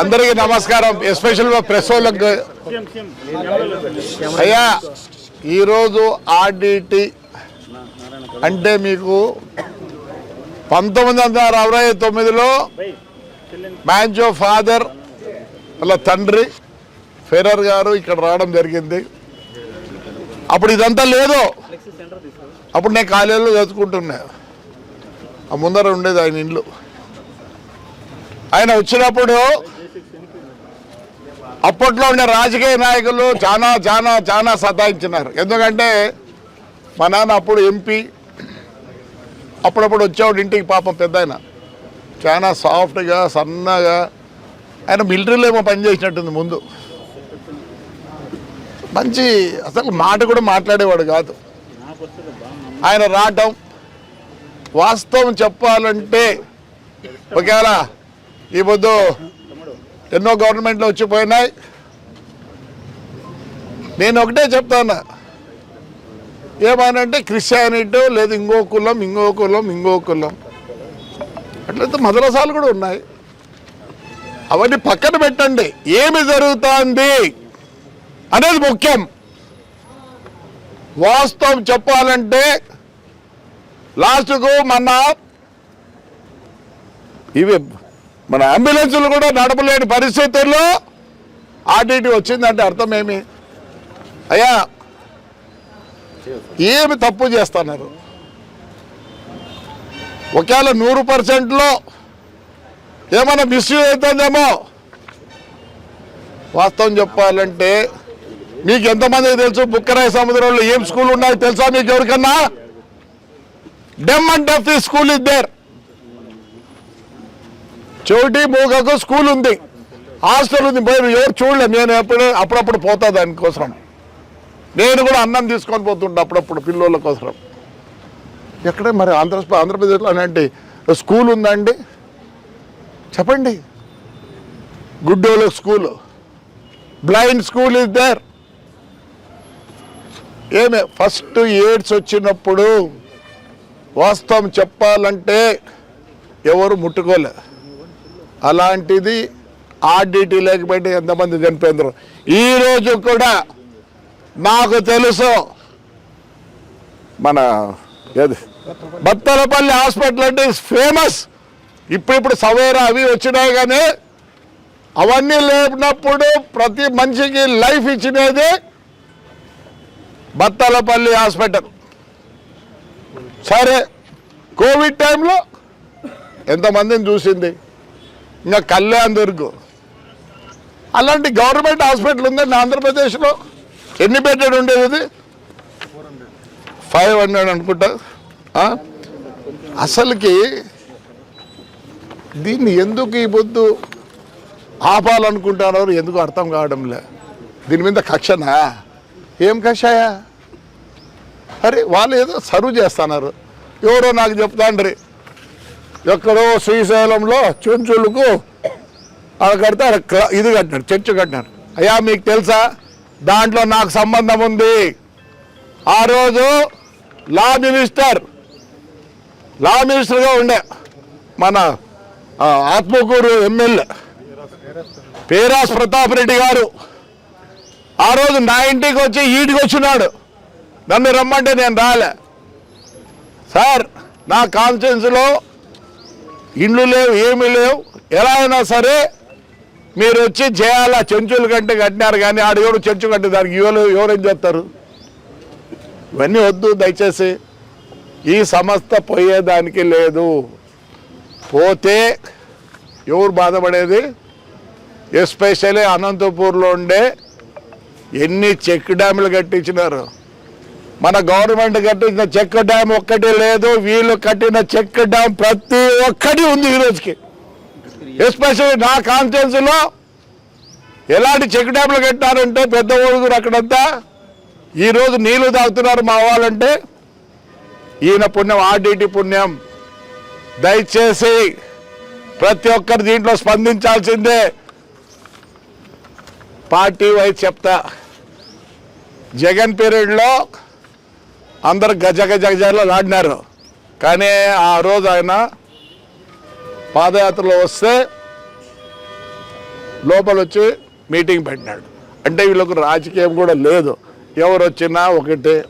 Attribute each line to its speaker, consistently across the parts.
Speaker 1: అందరికీ నమస్కారం. ఎస్పెషల్గా ప్రెస్ వాళ్ళకి. అయ్యా ఈరోజు ఆర్డిటి అంటే మీకు పంతొమ్మిది వందల అరవై తొమ్మిదిలో మ్యాంజో ఫాదర్ వాళ్ళ తండ్రి ఫెరర్ గారు ఇక్కడ రావడం జరిగింది. అప్పుడు ఇదంతా లేదు. అప్పుడు నేను కాలేజీలో చదువుకుంటున్నా. ఆ ముందర ఉండేది ఆయన ఇండ్లు ఆయన వచ్చినప్పుడు అప్పట్లో ఉండే రాజకీయ నాయకులు చాలా చాలా చాలా సతాయించినారు. ఎందుకంటే మా నాన్న అప్పుడు ఎంపీ అప్పుడప్పుడు వచ్చేవాడు ఇంటికి పాపం పెద్ద ఆయన. చాలా సాఫ్ట్గా సన్నగా ఆయన మిలిటరీలో ఏమో పనిచేసినట్టుంది ముందు. మంచి అసలు మాట కూడా మాట్లాడేవాడు కాదు. ఆయన రావటం వాస్తవం చెప్పాలంటే ఒకవేళ ఈ పొద్దు ఎన్నో గవర్నమెంట్లు వచ్చిపోయినాయి నేను ఒకటే చెప్తాను ఏమనంటే క్రిస్టియానిటీ లేదు ఇంకో కులం ఇంకో కులం ఇంకో కులం. అట్లయితే మదరసాలు కూడా ఉన్నాయి. అవన్నీ పక్కన పెట్టండి. ఏమి జరుగుతోంది అనేది ముఖ్యం. వాస్తవం చెప్పాలంటే లాస్ట్కు మన ఇవి మన అంబులెన్సులు కూడా నడపలేని పరిస్థితుల్లో ఆర్టీటీ వచ్చిందంటే అర్థం ఏమి అయ్యా ఏమి తప్పు చేస్తున్నారు? ఒకవేళ నూరు పర్సెంట్లో ఏమైనా మిస్యూజ్ అవుతుందేమో? వాస్తవం చెప్పాలంటే మీకు ఎంతమంది తెలుసు? బుక్కరాయ సముద్రంలో ఏం స్కూల్ ఉన్నాయో తెలుసా మీకు ఎవరికన్నా? Dumb and deaf school is there చెవిటి మూగకు స్కూల్ ఉంది. హాస్టల్ ఉంది. పోయి ఎవరు చూడలేదు నేను ఎప్పుడు అప్పుడప్పుడు పోతా దానికోసం నేను కూడా అన్నం తీసుకొని పోతుంటా అప్పుడప్పుడు పిల్లోళ్ళ కోసం ఎక్కడే మరి ఆంధ్ర ఆంధ్రప్రదేశ్లో అలాంటి స్కూల్ ఉందండి? చెప్పండి. గుడ్డోళ్ళ school. Blind school is there. ఏమే? ఫస్ట్ ఎయిడ్స్ వచ్చినప్పుడు వాస్తవం చెప్పాలంటే ఎవరు ముట్టుకోలేదు అలాంటిది ఆర్డిటీ లేకపోతే ఎంతమంది చనిపోయిందరు ఈరోజు కూడా నాకు తెలుసు మన ఏది? బత్తలపల్లి హాస్పిటల్ అంటే ఫేమస్ ఇప్పుడిప్పుడు సవేరా అవి వచ్చినాయి కానీ అవన్నీ లేపినప్పుడు ప్రతి మనిషికి లైఫ్ ఇచ్చినది బత్తలపల్లి హాస్పిటల్. సరే కోవిడ్ టైంలో ఎంతమందిని చూసింది? ఇంకా కళ్యాణ్ దుర్గ్ అలాంటి గవర్నమెంట్ హాస్పిటల్ ఉందండి ఆంధ్రప్రదేశ్లో. ఎన్ని బెడ్డెడ్ ఉండేది ఇది? ఫైవ్ హండ్రెడ్ అనుకుంటా. అసలుకి దీన్ని ఎందుకు ఈ పొద్దు ఆపాలనుకుంటున్నారు ఎందుకు అర్థం కావడంలే. దీని మీద కక్షనా? ఏం కక్షయా అరే వాళ్ళు ఏదో సర్వ్ చేస్తున్నారు. ఎవరో నాకు చెప్తాండ్రి. ఎక్కడో శ్రీశైలంలో చెంచులకు అక్కడ కడితే అక్కడ ఇది కట్టినారు చర్చ్ కట్టినారు అయ్యా మీకు తెలుసా? దాంట్లో నాకు సంబంధం ఉంది. ఆ రోజు లా మినిస్టర్ లా మినిస్టర్గా ఉండే మన ఆత్మకూరు ఎమ్మెల్యే పేరాస్ ప్రతాప్ రెడ్డి గారు. ఆ రోజు నా ఇంటికి వచ్చి ఈడికి వచ్చినాడు. నన్ను రమ్మంటే నేను రాలే. సార్ నా కాన్ఫిడెన్స్లో ఇండ్లు లేవు ఏమీ లేవు. ఎలా అయినా సరే మీరు వచ్చి చేయాలా? చెంచులు కంటే కట్టినారు కానీ ఆడు ఎవరు చెంచు కంటే దానికి ఎవరు ఎవరేం చేస్తారు? ఇవన్నీ వద్దు దయచేసి. ఈ సంస్థ పోయేదానికి లేదు. పోతే ఎవరు బాధపడేది? ఎస్పెషల్లీ అనంతపూర్లో ఉండే ఎన్ని చెక్ డ్యాములు కట్టించినారు? మన గవర్నమెంట్ కట్టించిన చెక్ డ్యామ్ ఒక్కటి లేదు వీళ్ళు కట్టిన చెక్ డ్యామ్ ప్రతి ఒక్కటి ఉంది ఈరోజుకి ఎస్పెషల్లీ నా కాన్స్టిట్యున్సీలో ఎలాంటి చెక్ డ్యామ్లు కట్టారంటే పెద్ద ఊరుగురు అక్కడంతా ఈరోజు నీళ్ళు తాగుతున్నారు మా వాళ్ళంటే ఈయన పుణ్యం ఆర్డిటి పుణ్యం. దయచేసి ప్రతి ఒక్కరు దీంట్లో స్పందించాల్సిందే. పార్టీ వైజ్ చెప్తా. జగన్ పీరియడ్లో అందరు గజ గజ గజాలు నాడినారు కానీ ఆ రోజు ఆయన పాదయాత్రలో వస్తే లోపల వచ్చి మీటింగ్ పెట్టినాడు. అంటే వీళ్ళకు రాజకీయం కూడా లేదు. ఎవరు వచ్చినా ఒకటే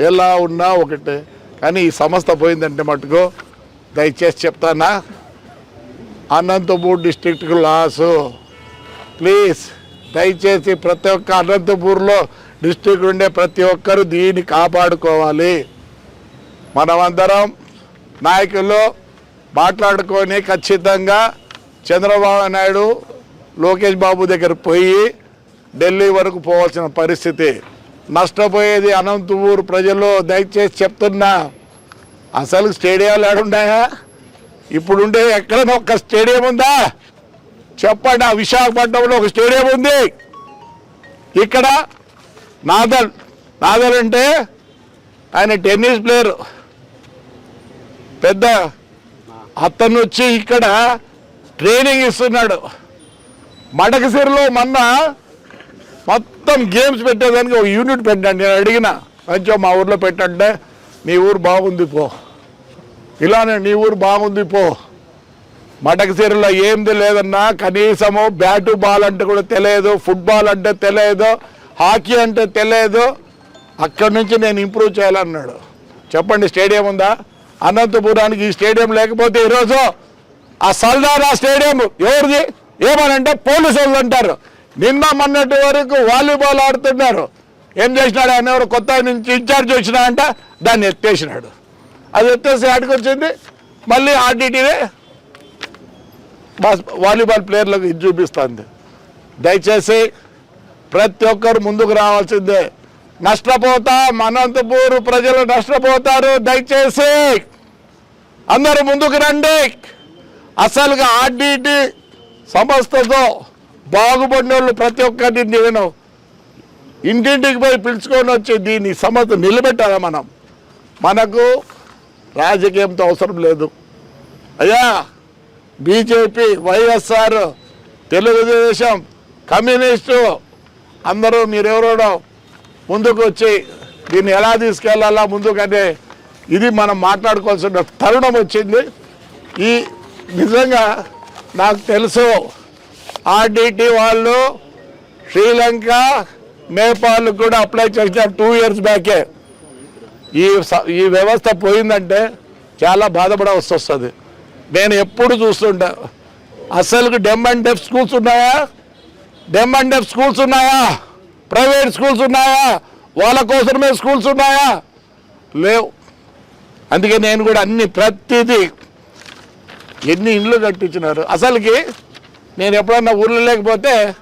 Speaker 1: ఎలా ఉన్నా ఒకటే. కానీ ఈ సంస్థ పోయిందంటే మటుకు దయచేసి చెప్తానా? అనంతపూర్ డిస్ట్రిక్ట్కు లాసు. ప్లీజ్ దయచేసి ప్రతి ఒక్క అనంతపూర్లో డిస్టిక్ ఉండే ప్రతి ఒక్కరూ దీన్ని కాపాడుకోవాలి. మనమందరం నాయకులు మాట్లాడుకొని ఖచ్చితంగా చంద్రబాబు నాయుడు లోకేష్ బాబు దగ్గర పోయి ఢిల్లీ వరకు పోవాల్సిన పరిస్థితి. నష్టపోయేది అనంతపూర్ ప్రజలు దయచేసి చెప్తున్నా. అసలు స్టేడియాలు ఏడున్నాయా ఇప్పుడుండే ఎక్కడైనా ఒక్క స్టేడియం ఉందా? చెప్పండి ఆ విశాఖపట్నంలో ఒక స్టేడియం ఉంది. ఇక్కడ నాదల్ నాదల్ అంటే ఆయన టెన్నిస్ ప్లేయర్. పెద్ద అతను వచ్చి ఇక్కడ ట్రైనింగ్ ఇస్తున్నాడు. మడకసిరిలో మొన్న మొత్తం గేమ్స్ పెట్టేదానికి ఒక యూనిట్ పెట్టండి నేను అడిగిన కొంచెం మా ఊర్లో పెట్టంటే నీ ఊరు బాగుంది పో. ఇలానే నీ ఊరు బాగుంది పో. మడకసిరిలో ఏంది లేదన్నా కనీసము బ్యాటు బాల్ అంటే కూడా తెలియదు ఫుట్బాల్ అంటే తెలియదు. హాకీ అంటే తెలియదు. అక్కడి నుంచి నేను ఇంప్రూవ్ చేయాలన్నాడు. చెప్పండి స్టేడియం ఉందా? అనంతపురానికి ఈ స్టేడియం లేకపోతే ఈరోజు ఆ సల్దారా స్టేడియం ఎవరిది? ఏమనంటే పోలీసు వాళ్ళు అంటారు. నిన్న మొన్నటి వరకు వాలీబాల్ ఆడుతున్నారు. ఏం చేసినాడు? ఆయన ఎవరు కొత్త నుంచి ఇన్ఛార్జ్ వచ్చినా దాన్ని ఎత్తేసినాడు. అది ఎత్తేసి ఆడికొచ్చింది మళ్ళీ ఆర్డీటీవే వాలీబాల్ ప్లేయర్లకు ఇది చూపిస్తుంది. దయచేసి ప్రతి ఒక్కరు ముందుకు రావాల్సిందే. నష్టపోతా అనంతపూర్ ప్రజలు నష్టపోతారు దయచేసి అందరూ ముందుకు రండి. అసలుగా ఆర్డీటీ సంస్థతో బాగుపడిన వాళ్ళు ప్రతి ఒక్కరిని నేను ఇంటింటికి పోయి పిలుచుకొని వచ్చి దీన్ని సమస్య నిలబెట్టాలి మనం? మనకు రాజకీయంతో అవసరం లేదు. అయ్యా బీజేపీ వైఎస్ఆర్ తెలుగుదేశం కమ్యూనిస్టు అందరూ మీరెవరో ముందుకు వచ్చి దీన్ని ఎలా తీసుకెళ్ళాలా ముందుకంటే ఇది మనం మాట్లాడుకోవాల్సిన తరుణం వచ్చింది. ఈ నిజంగా నాకు తెలుసు ఆర్డిటి వాళ్ళు శ్రీలంక నేపాల్ కూడా అప్లై చేసిన టూ ఇయర్స్ బ్యాకే. ఈ స- ఈ వ్యవస్థ పోయిందంటే చాలా బాధపడవలసి వస్తుంది. నేను ఎప్పుడు చూస్తుంటా అసలు డెమ్ అండ్ డెఫ్ స్కూల్స్ ఉన్నాయా? డెమ్ అండ్ డెఫ్ స్కూల్స్ ఉన్నాయా? ప్రైవేట్ స్కూల్స్ ఉన్నాయా? వాళ్ళ కోసమే స్కూల్స్ ఉన్నాయా? లేవు. అందుకే నేను కూడా అన్ని ప్రతిదీ ఎన్ని ఇండ్లు కట్టించినారు. అసలుకి నేను ఎప్పుడన్నా ఊర్లో లేకపోతే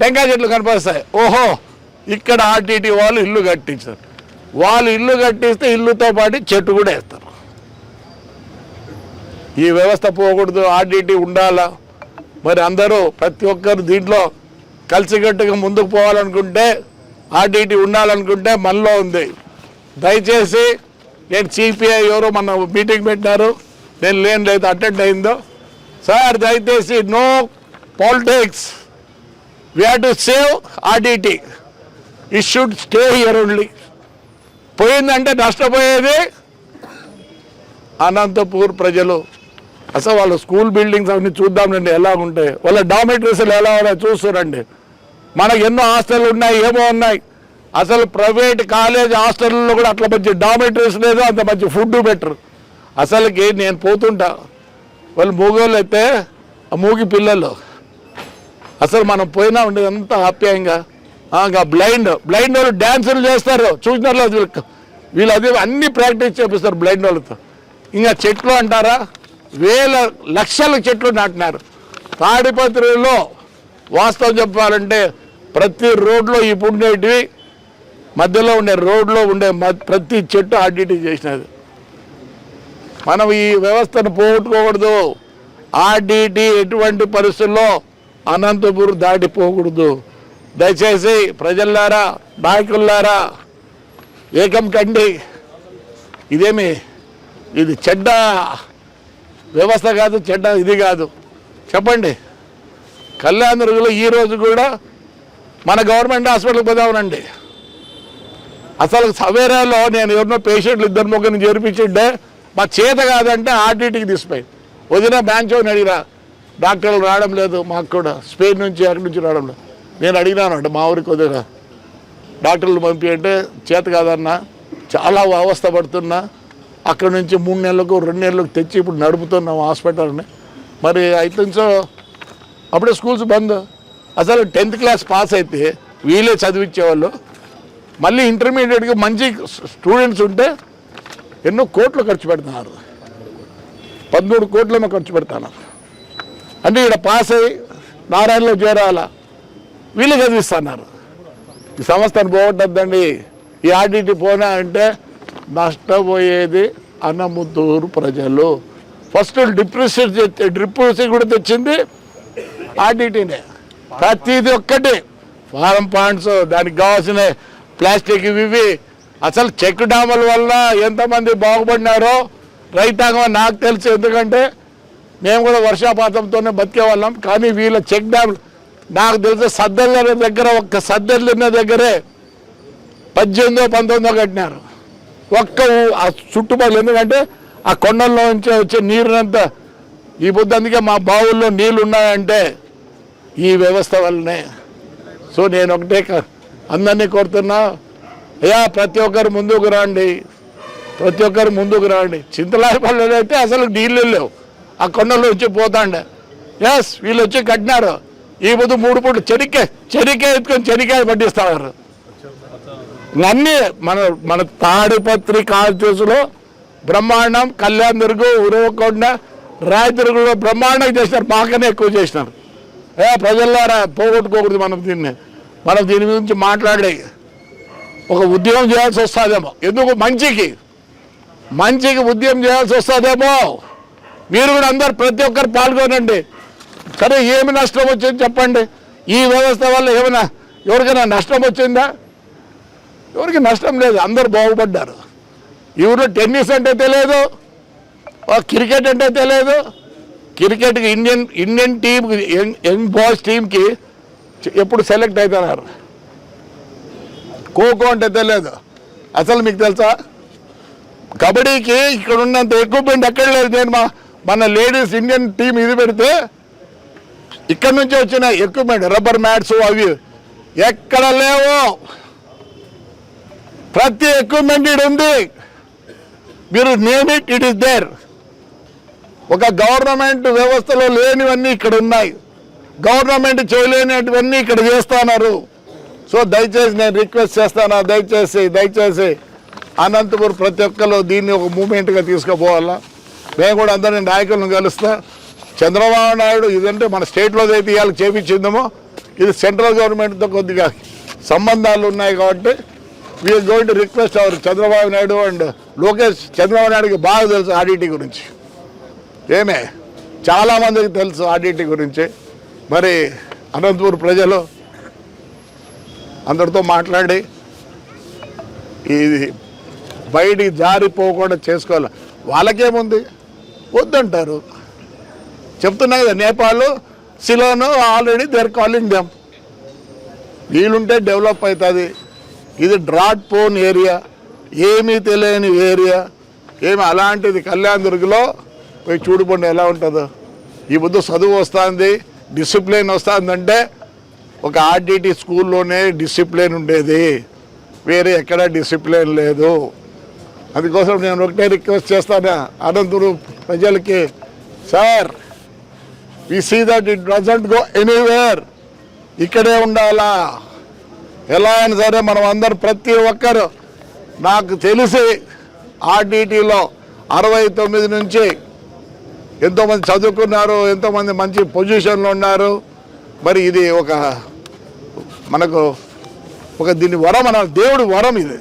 Speaker 1: టెంకాయ చెట్లు కనిపిస్తాయి ఓహో ఇక్కడ ఆర్టీటీ వాళ్ళు ఇల్లు కట్టించారు. వాళ్ళు ఇల్లు కట్టిస్తే ఇల్లుతో పాటు చెట్టు కూడా వేస్తారు. ఈ వ్యవస్థ పోకూడదు. ఆర్టీటీ ఉండాలా? మరి అందరూ ప్రతి ఒక్కరు దీంట్లో కలిసికట్టుగా ముందుకు పోవాలనుకుంటే ఆర్డీటీ ఉండాలనుకుంటే మనలో ఉంది. దయచేసి నేను సిపిఐ ఎవరో మన మీటింగ్ పెట్టినారు నేను లేని లేదు అటెండ్ అయిందో. సార్ దయచేసి no politics. We have to save RDT. It should stay here only పోయిందంటే నష్టపోయేది అనంతపూర్ ప్రజలు. అసలు వాళ్ళ స్కూల్ బిల్డింగ్స్ అవన్నీ చూద్దామండి ఎలా ఉంటాయి వాళ్ళ డామిటరీస్లు ఎలా ఉన్నాయి చూస్తారండి. మనకు ఎన్నో హాస్టల్ ఉన్నాయి ఏమో ఉన్నాయి. అసలు ప్రైవేట్ కాలేజ్ హాస్టల్లో కూడా అట్లా మంచి డామిటరీస్ లేదు అంత మంచి ఫుడ్ బెటర్. అసలుకి నేను పోతుంటా. వాళ్ళు మూగోళ్ళు అయితే ఆ మూగి పిల్లలు. అసలు మనం పోయినా ఉండేది అంత ఆప్యాయంగా. ఇంకా బ్లైండ్ బ్లైండ్ వాళ్ళు డ్యాన్సులు చేస్తారు. చూసినారు వీళ్ళకి వీళ్ళు అది అన్ని ప్రాక్టీస్ చేపిస్తారు బ్లైండ్ వాళ్ళతో. ఇంకా చెట్లు అంటారా? వేల లక్షల చెట్లు నాటినారు. తాడిపత్రిలో వాస్తవం చెప్పాలంటే ప్రతి రోడ్లో ఇప్పుడు ఉండేటివి మధ్యలో ఉండే రోడ్లో ఉండే ప్రతి చెట్టు ఆర్డిటీ చేసినది. మనం ఈ వ్యవస్థను పోగొట్టుకోకూడదు. ఆర్డిటి ఎటువంటి పరిస్థితుల్లో అనంతపురం దాటిపోకూడదు దయచేసి ప్రజల్లారా నాయకుల్లారా ఏకం కండి. ఇదేమి? ఇది చెడ్డ వ్యవస్థ కాదు చెడ్డ ఇది కాదు. చెప్పండి. కళ్యాణదుర్గలో ఈ రోజు కూడా మన గవర్నమెంట్ హాస్పిటల్కి పోదామనండి. అసలు సవేరాలో నేను ఎవరినో పేషెంట్లు ఇద్దరు ముగ్గురిని చేర్పించిండే మా చేత కాదంటే ఆర్టీటీకి తీసిపోయి వదిన బ్యాంచోని అడిగిరా డాక్టర్లు రావడం లేదు మాకు కూడా స్పెయిన్ నుంచి అక్కడి నుంచి రావడం లేదు. నేను అడిగినాను అంటే మా ఊరికి వదిన డాక్టర్లు పంపి అంటే చేత కాదన్నా చాలా అవస్థ పడుతున్నా అక్కడ నుంచి మూడు నెలలకు రెండు నెలలకు తెచ్చి ఇప్పుడు నడుపుతున్నాం హాస్పిటల్ని. మరి అయితే అప్పుడే స్కూల్స్ బంద్. అసలు టెన్త్ క్లాస్ పాస్ అయితే వీళ్ళే చదివించేవాళ్ళు. మళ్ళీ ఇంటర్మీడియట్కి మంచి స్టూడెంట్స్ ఉంటే ఎన్నో కోట్లు ఖర్చు పెడుతున్నారు. పదమూడు కోట్లేమో ఖర్చు పెడుతున్నారు. అంటే ఇక్కడ పాస్ అయ్యి నారాయణలో చేరాల? వీళ్ళు చదివిస్తున్నారు. ఈ సంస్థను పోగొట్టద్దండి. ఈ ఆర్డీటీ పోనా అంటే నష్టపోయేది అన్నముద్దూరు ప్రజలు. ఫస్ట్ డిప్రెషన్ డిప్రెషన్ కూడా తెచ్చింది ఆర్డిటీనే ప్రతిది ఒక్కటి. ఫారం పాయింట్స్ దానికి కావాల్సిన ప్లాస్టిక్ ఇవి ఇవి. అసలు చెక్ డాముల వల్ల ఎంతమంది బాగుపడినారో రైతాంగం నాకు తెలుసు. ఎందుకంటే మేము కూడా వర్షాపాతంతోనే బతికే వాళ్ళం. కానీ వీళ్ళ చెక్ డ్యామ్ నాకు తెలిసి సద్దర్ల దగ్గర ఒక్క సద్దెలు ఉన్న దగ్గరే పద్దెనిమిదో పంతొమ్మిదో కట్టినారు. ఒక్క ఆ చుట్టుపక్కల ఎందుకంటే ఆ కొండల్లో నుంచి వచ్చే నీరునంతా ఈ పొద్దు అందుకే మా బావుల్లో నీళ్ళు ఉన్నాయంటే ఈ వ్యవస్థ వల్లనే. సో నేను ఒకటే క- అందరినీ కోరుతున్నా అయ్యా ప్రతి ఒక్కరు ముందుకు రండి. ప్రతి ఒక్కరు ముందుకు రండి. చింతలాయపల్లి అయితే అసలు నీళ్ళు లేవు. ఆ కొండలో వచ్చి పోతాండే. ఎస్ వీళ్ళు వచ్చి కట్టినారు. ఈ పొద్దు మూడు పూట చెరికే చెరికాయ ఎత్తుకొని చెరికాయ పట్టిస్తారు అన్నీ మన మన తాడిపత్రి కాల్చేసులో బ్రహ్మాండం కళ్యాణ్ దుర్గు ఉరవకొండ రాయదుర్గులో బ్రహ్మాండం చేసినారు. మాకనే ఎక్కువ చేసినారు. ఏ ప్రజల్లారా పోగొట్టుకోకూడదు మనం దీన్ని. మనం దీని గురించి మాట్లాడే ఒక ఉద్యమం చేయాల్సి వస్తుందేమో. ఎందుకు? మంచికి. మంచికి ఉద్యమం చేయాల్సి వస్తుందేమో. మీరు కూడా అందరు ప్రతి ఒక్కరు పాల్గొనండి. సరే ఏమి నష్టం వచ్చింది చెప్పండి. ఈ వ్యవస్థ వల్ల ఏమైనా ఎవరికైనా నష్టం వచ్చిందా? ఎవరికి నష్టం లేదు అందరు బాగుపడ్డారు. ఎవరు టెన్నిస్ అంటే తెలియదు క్రికెట్ అంటే తెలియదు క్రికెట్కి Indian Indian team young young boys టీంకి ఎప్పుడు సెలెక్ట్ అవుతున్నారు ఖోఖో అంటే తెలియదు అసలు మీకు తెలుసా? కబడ్డీకి ఇక్కడ ఉన్నంత ఎక్విప్మెంట్ ఎక్కడ లేదు. నేను మా మన లేడీస్ ఇండియన్ టీం ఇది పెడితే ఇక్కడ నుంచి వచ్చిన ఎక్విప్మెంట్ రబ్బర్ మ్యాట్స్ అవి ఎక్కడ లేవు. ప్రతి ఎక్విప్మెంట్ ఇడు ఉంది. మీరు name it it is there ఒక గవర్నమెంట్ వ్యవస్థలో లేనివన్నీ ఇక్కడ ఉన్నాయి. గవర్నమెంట్ చేయలేనివన్నీ ఇక్కడ చేస్తున్నారు. సో దయచేసి నేను రిక్వెస్ట్ చేస్తాను? దయచేసి దయచేసి అనంతపురం ప్రతి ఒక్కరు దీన్ని ఒక మూమెంట్గా తీసుకుపోవాలా? మేము కూడా అందరినీ నాయకులను కలుస్తా. చంద్రబాబు నాయుడు ఇదంటే మన స్టేట్లో అయితే ఇవాళ చేపించిందేమో. ఇది సెంట్రల్ గవర్నమెంట్తో కొద్దిగా సంబంధాలు ఉన్నాయి కాబట్టి we're going to request our Chandrababu Naidu and Lokesh Chandrababu నాయుడుకి బాగా తెలుసు ఆడిటీ గురించి. ఏమే? చాలామందికి తెలుసు ఆడిటీ గురించి. మరి అనంతపురం ప్రజలు అందరితో మాట్లాడి ఇది బయటికి జారిపోకుండా చేసుకోవాలి. వాళ్ళకేముంది? వద్దంటారు. చెప్తున్నా కదా Nepal Ceylon already there calling them వీలుంటే డెవలప్ అవుతుంది. ఇది డ్రాట్ పోన్ ఏరియా. ఏమీ తెలియని ఏరియా. ఏమి అలాంటిది కళ్యాణ్ దుర్గ్లో? పోయి చూడుకోండి ఎలా ఉంటుందో. ఈ బుద్ధు చదువు వస్తుంది డిసిప్లిన్ వస్తుందంటే ఒక ఆర్డిటి స్కూల్లోనే డిసిప్లిన్ ఉండేది. వేరే ఎక్కడ డిసిప్లిన్ లేదు. అందుకోసం నేను ఒకటే రిక్వెస్ట్ చేస్తాను అనంతపురం ప్రజలకి. Sir we see that it doesn't go anywhere ఇక్కడే ఉండాలా? ఎలా అయినా సరే మనం అందరు ప్రతి ఒక్కరు నాకు తెలిసి ఆర్డిటీలో అరవై తొమ్మిది నుంచి ఎంతోమంది చదువుకున్నారు ఎంతోమంది మంచి పొజిషన్లో ఉన్నారు. మరి ఇది ఒక మనకు ఒక దీని వరం అన దేవుడి వరం ఇది.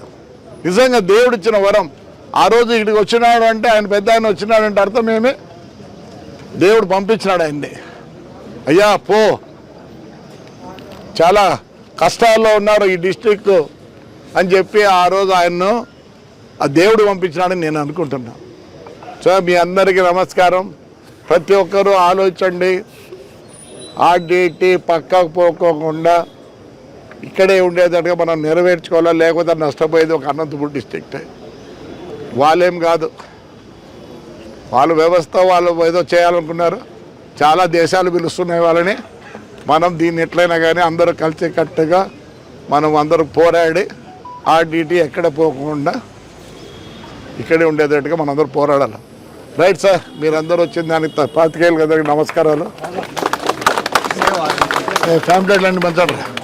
Speaker 1: నిజంగా దేవుడు ఇచ్చిన వరం. ఆ రోజు ఇక్కడికి వచ్చినాడు అంటే ఆయన పెద్ద ఆయన వచ్చినాడు అంటే అర్థం ఏమి? దేవుడు పంపించినాడు ఆయన్ని. అయ్యా పో. చాలా కష్టాల్లో ఉన్నారు ఈ డిస్టిక్ అని చెప్పి ఆ రోజు ఆయన్ను ఆ దేవుడు పంపించినాడని నేను అనుకుంటున్నా. సో మీ అందరికీ నమస్కారం. ప్రతి ఒక్కరూ ఆలోచించండి. ఆర్డిటి పక్కకు పోకోకుండా ఇక్కడే ఉండేటట్టుగా మనం నెరవేర్చుకోవాలా? లేకపోతే నష్టపోయేది ఒక అనంతపూర్ డిస్టిక్టే వాళ్ళేం కాదు. వాళ్ళ వ్యవస్థ వాళ్ళు ఏదో చేయాలనుకున్నారు. చాలా దేశాలు పిలుస్తున్నాయి వాళ్ళని. మనం దీన్ని ఎట్లయినా కానీ అందరూ కలిసికట్టుగా మనం అందరూ పోరాడి ఆర్డిటి ఎక్కడ పోకుండా ఇక్కడే ఉండేటట్టుగా మనందరూ పోరాడాలి. రైట్ సార్ మీరందరూ వచ్చిన దానికి త- పాతికేయులు కదా నమస్కారాలు. ఫ్యామిలీ అండి మంచి